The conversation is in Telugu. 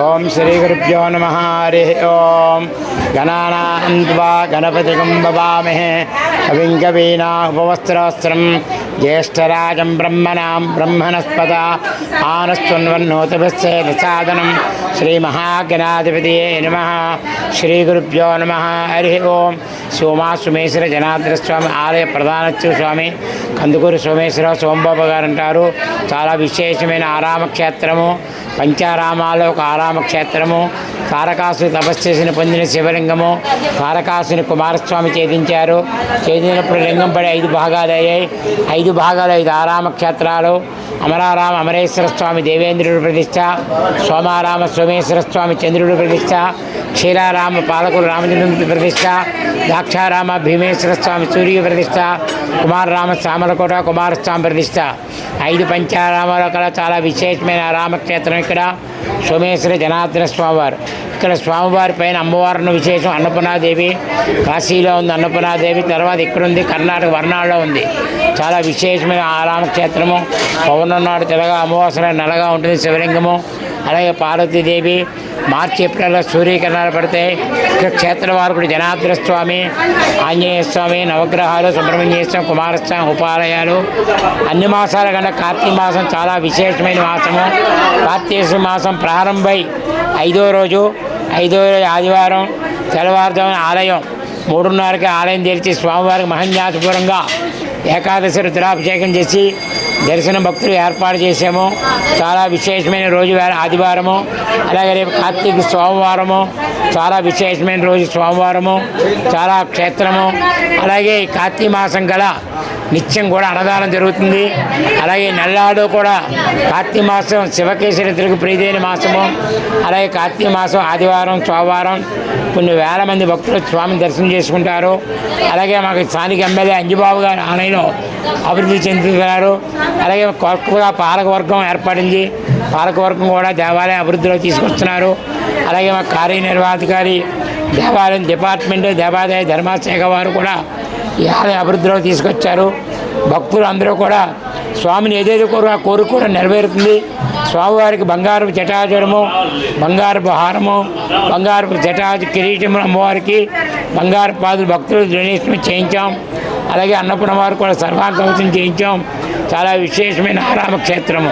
ఓం శ్రీ గురుభ్యో నమ హరి ఓం. గణానాన్వా గణపతిగం భవామహే కవిం కవీనా ఉపవస్త్రవస్త్రం జ్యేష్ఠరాజం బ్రహ్మణాం బ్రహ్మణస్పద. ఆనస్వన్వన్నోతభిస్సేద సాదనం శ్రీమహాగణాధిపతియే నమ. శ్రీ గురుభ్యో నమ హరి ఓం. సోమా సోమేశ్వర జనార్దన స్వామి ఆలయ ప్రధానత్వ స్వామి కందుకూరు సోమేశ్వర సోమబాబు గారు అంటారు. చాలా విశేషమైన ఆరామ క్షేత్రము ఒక ఆరామ క్షేత్రము తారకాసుని తపస్సు చేసిన పొందిన శివలింగము. తారకాసుని కుమారస్వామి ఛేదించారు. ఛేదినప్పుడు లింగం పడి ఐదు భాగాలు అయ్యాయి. ఐదు భాగాలు ఐదు ఆరామ క్షేత్రాలు అమరారామ అమరేశ్వర స్వామి దేవేంద్రుడు ప్రతిష్ట. సోమారామ సోమేశ్వర స్వామి చంద్రుడు ప్రతిష్ట. క్షీరారామ పాలకులు రామచంద్రుడి ప్రతిష్ట. ద్రాక్షారామ భీమేశ్వర స్వామి సూర్య ప్రతిష్ట. కుమారరామ సామలకోట కుమారస్వామి ప్రతిష్ట. ఐదు పంచారామాల కల చాలా విశేషమైన రామక్షేత్రం ఇక్కడ. సోమేశ్వర జనార్దన స్వామివారు. ఇక్కడ స్వామివారి పైన అమ్మవారిని విశేషం అన్నపూర్ణాదేవి కాశీలో ఉంది అన్నపూర్ణాదేవి తర్వాత ఇక్కడ ఉంది కర్ణాటక వర్ణాల్లో ఉంది. చాలా విశేషమైన ఆ రామక్షేత్రము పౌర్ణం నాడు తెల్లగా అమావాసన నల్లగా ఉంటుంది శివలింగము. అలాగే పార్వతీదేవి మార్చి ఏప్రిల్లో సూర్యకిరణాలు పడతాయి క్షేత్రవారకుడు జనార్దన స్వామి ఆంజనేయ స్వామి నవగ్రహాలు సుబ్రహ్మణ్యేశ్వరం కుమారస్వామి ఉపాలయాలు. అన్ని మాసాల కన్నా కార్తీక మాసం చాలా విశేషమైన మాసము. కార్తీక మాసం ప్రారంభమై ఐదో రోజు ఐదో రోజు ఆదివారం తెల్లవారుజామున ఆలయం మూడున్నరకి ఆలయం తెరిచి స్వామివారికి మహన్యాసపూర్వంగా ఏకాదశి రుద్రాభిషేకం చేసి దర్శనం భక్తులు ఏర్పాటు చేసాము చాలా విశేషమైన రోజు ఆదివారము అలాగే రేపు కార్తీక సోమవారము చాలా విశేషమైన రోజు సోమవారము చాలా క్షేత్రము అలాగే కార్తీక మాసం గల నిత్యం కూడా అన్నదానం జరుగుతుంది. అలాగే నల్లాడు కూడా కార్తీక మాసం శివకేశరితులకు ప్రీతైన మాసము అలాగే కార్తీక మాసం ఆదివారం సోమవారం కొన్ని వేల మంది భక్తులు స్వామిని దర్శనం చేసుకుంటారు. అలాగే మాకు స్థానిక ఎమ్మెల్యే అంజుబాబు గారు ఆలయంలో అభివృద్ధి చెందుతున్నారు. అలాగే కొత్తగా పాలకవర్గం ఏర్పడింది. పాలకవర్గం కూడా దేవాలయం అభివృద్ధిలో తీసుకొస్తున్నారు. అలాగే మా కార్యనిర్వాహకారి దేవాలయం డిపార్ట్మెంట్ దేవాదాయ ధర్మాశాఖ వారు కూడా ఈ ఆలయ అభివృద్ధిలో తీసుకొచ్చారు. భక్తులు అందరూ కూడా స్వామిని ఏదేదో కోరు ఆ కోరిక కూడా నెరవేరుతుంది. స్వామివారికి బంగారు జటాజురము బంగారపు హారము బంగారపు జటా కిరీటము అమ్మవారికి బంగారు పాదులు భక్తులు డొనేషన్ చేయించాం. అలాగే అన్నపూర్ణ వారు కూడా సర్వాంగవతం చేయించాం చాలా విశేషమైన ఆరామ క్షేత్రము